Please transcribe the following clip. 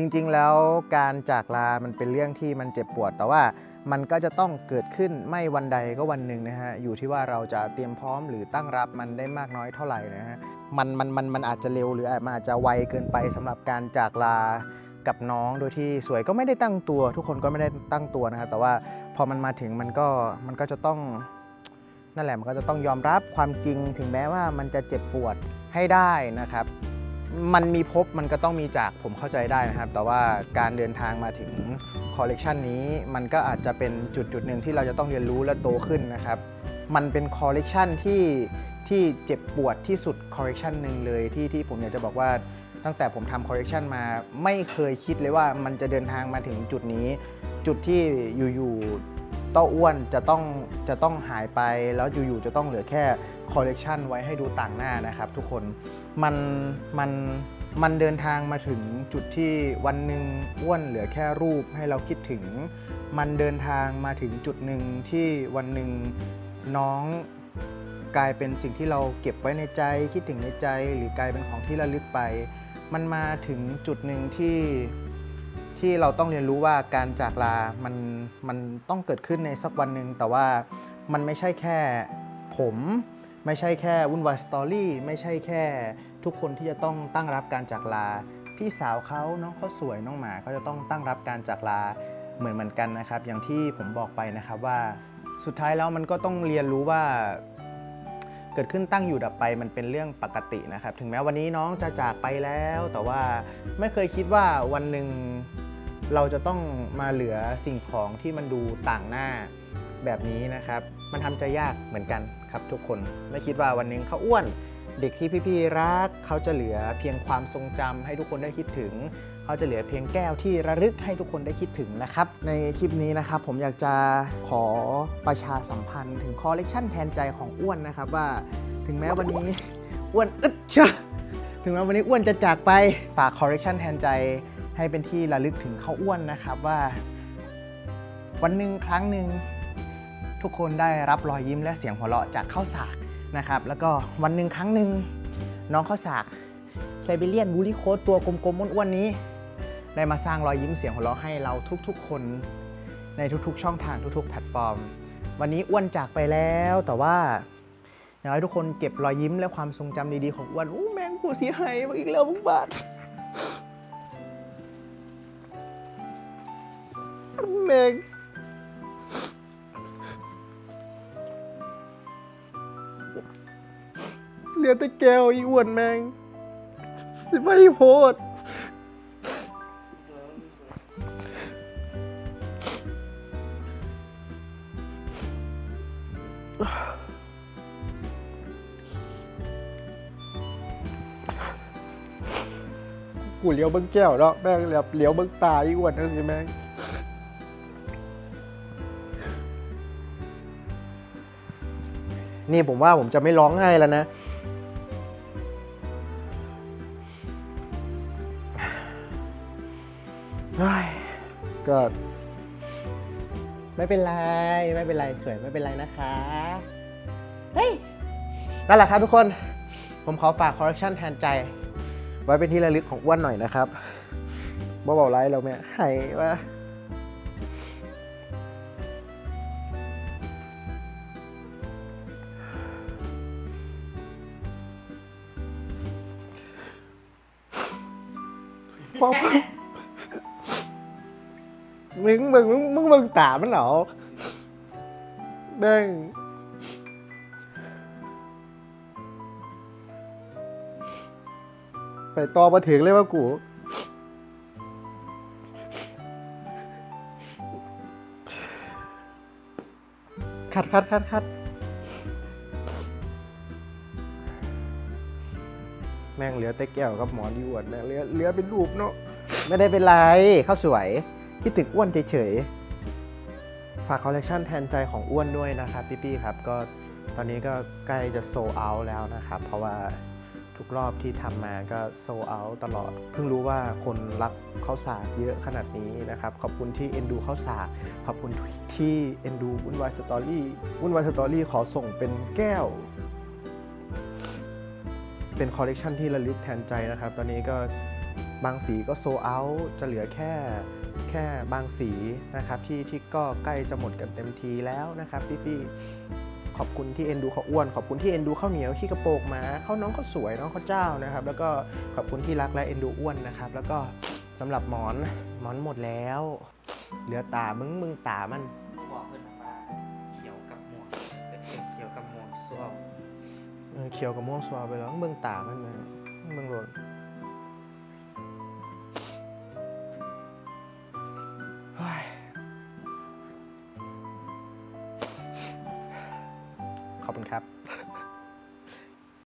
จริงๆ แล้วการจากลา มันเป็นเรื่องที่มันเจ็บปวด แต่ว่ามันก็จะต้องเกิดขึ้นไม่วันใดก็วันหนึ่งนะฮะ อยู่ที่ว่าเราจะเตรียมพร้อมหรือตั้งรับมันได้มากน้อยเท่าไหร่นะฮะ มันมันมันมันอาจจะเร็วหรืออาจมันอาจจะไวเกินไปสำหรับการจากลากับน้องโดยที่สวยก็ไม่ได้ตั้งตัว ทุกคนก็ไม่ได้ตั้งตัวนะครับแต่ว่าพอมันมาถึงมันก็มันก็จะต้องนั่นแหละมันก็จะต้องยอมรับความจริงถึงแม้ว่ามันจะเจ็บปวดให้ได้นะครับ มันมีพบมันก็ต้องมีจากผมเข้าใจได้นะครับ แต่ว่าการเดินทางมาถึงคอลเลกชันนี้มันก็อาจจะเป็นจุดจุดหนึ่งที่เราจะต้องเรียนรู้และโตขึ้นนะครับ มันเป็นคอลเลกชันที่ที่เจ็บปวดที่สุดคอลเลกชันหนึ่งเลยที่ที่ผมอยากจะบอกว่าตั้งแต่ผมทำคอลเลกชันมาไม่เคยคิดเลยว่ามันจะเดินทางมาถึงจุดนี้ จุดที่อยู่ๆ เต้าอ้วนจะต้องจะต้องหายไปแล้วอยู่ๆจะต้องเหลือแค่คอลเลกชันไว้ให้ดูต่างหน้านะครับทุกคนมันมันมันเดินทางมาถึงจุดที่วันหนึ่งอ้วนเหลือแค่รูปให้เราคิดถึง มันเดินทางมาถึงจุดหนึ่งที่วันหนึ่งน้องกลายเป็นสิ่งที่เราเก็บไว้ในใจ คิดถึงในใจ หรือกลายเป็นของที่ระลึกไป มันมาถึงจุดหนึ่งที่ ที่เราต้องเรียนรู้ว่าการจากลา มัน มันต้องเกิดขึ้นในสักวันหนึ่งแต่ว่ามันไม่ใช่แค่ผม ไม่ใช่แค่วุ่นวายสตอรี่ไม่ใช่แค่ทุกคนที่จะต้องตั้งรับการจากลา พี่สาวเขาน้องเขาสวยน้องหมาเขาจะต้องตั้งรับการจากลาเหมือนเหมือนกันนะครับ อย่างที่ผมบอกไปนะครับว่าสุดท้ายแล้วมันก็ต้องเรียนรู้ว่า เกิดขึ้นตั้งอยู่ดับไปมันเป็นเรื่องปกตินะครับ ถึงแม้วันนี้น้องจะจากไปแล้ว แต่ว่าไม่เคยคิดว่าวันหนึ่ง เราจะต้องมาเหลือสิ่งของที่มันดูต่างหน้าแบบนี้นะครับ มันทำใจยากเหมือนกันครับทุกคน ไม่คิดว่าวันนึงเขาอ้วน เด็กที่พี่ๆรัก เขาจะเหลือเพียงความทรงจำให้ทุกคนได้คิดถึง เขาจะเหลือเพียงแก้วที่ระลึกให้ทุกคนได้คิดถึงนะครับ ในคลิปนี้นะครับ ผมอยากจะขอประชาสัมพันธ์ถึงคอลเลกชันแทนใจของอ้วนนะครับว่า ถึงแม้วันนี้อ้วนอึดชะถึงแม้วันนี้อ้วนจะจากไปฝากคอลเลกชันแทนใจ ให้เป็นที่ระลึกถึงเขาอ้วนนะครับว่า วันหนึ่งครั้งหนึ่งทุกคนได้รับรอยยิ้มและเสียงหัวเราะจากข้าวสากนะครับ แล้วก็วันหนึ่งครั้งหนึ่งน้องข้าวสากไซเบีเรียนบูลลี่โค้ดตัวกลมๆอ้วนๆนี้ ได้มาสร้างรอยยิ้มเสียงหัวเราะให้เราทุกๆ คนในทุกๆ ช่องทางทุกๆ แพลตฟอร์ม วันนี้อ้วนจากไปแล้วแต่ว่าอยากให้ทุกคนเก็บรอยยิ้มและความทรงจำดีๆของอ้วนอู้แมงกูเสียหายมาอีกแล้วมึงบาท แมงเหลือแต่แก้วอีอ้วนแมงไม่โพดกูเลี้ยวเบิ้งแก้วเนาะแม่งเหลียวเลี้ยวเบิ้งตาอีอ้วนนั่นสิแม่ง นี่ผมว่าผมจะไม่ร้องไห้แล้วนะเฮ้ยก็ไม่เป็นไร ไม่เป็นไรเขินไม่เป็นไรนะคะ เฮ้ย นั่นแหละครับทุกคน ผมขอฝากคอร์เรคชันแทนใจ ไว้เป็นที่ระลึกของอ้วนหน่อยนะครับบ่เบาไรเราแม่ไห้ว่าป๊อปมึงมึงมึงมึงมึงตามันเหรอแม่งไปต่อมาถึงเลยว่ากูคัดคัดคัดคัด แม่งเหลือแต่แก้วกับหมอนดีอวดแม่งเหลือเหลือเป็นรูปเนาะไม่ได้เป็นไรข้าวสวยคิดถึงอ้วนเฉยๆฝากคอลเลคชันแทนใจของอ้วนด้วยนะครับพี่ๆครับก็ตอนนี้ก็ใกล้จะโซเอาแล้วนะครับ เพราะว่าทุกรอบที่ทำมาก็โซเอาตลอด เพิ่งรู้ว่าคนรักข้าวสากเยอะขนาดนี้นะครับ ขอบคุณที่เอ็นดูข้าวสากขอบคุณที่เอ็นดูวุ่นวายสตอรี่วุ่นวายสตอรี่ขอส่งเป็นแก้ว เป็นคอลเลกชันที่ระลึกแทนใจนะครับ ตอนนี้ก็บางสีก็โซเอาจะเหลือแค่แค่บางสีนะครับที่ที่ก็ใกล้จะหมดกันเต็มทีแล้วนะครับพี่ๆขอบคุณที่เอ็นดูเขาอ้วน ขอบคุณที่เอ็นดูข้าวเหนียวขี้กระโปงมาเขาน้องเขาสวยน้องเขาเจ้านะครับ แล้วก็ขอบคุณที่รักและเอ็นดูอ้วนนะครับ แล้วก็สำหรับหมอนหมอนหมดแล้ว เหลือตามึงมึงตามัน ขียวกับม่วงสวาไปแล้วเมืองตามันเลยเมืองหลวงขอบคุณครับ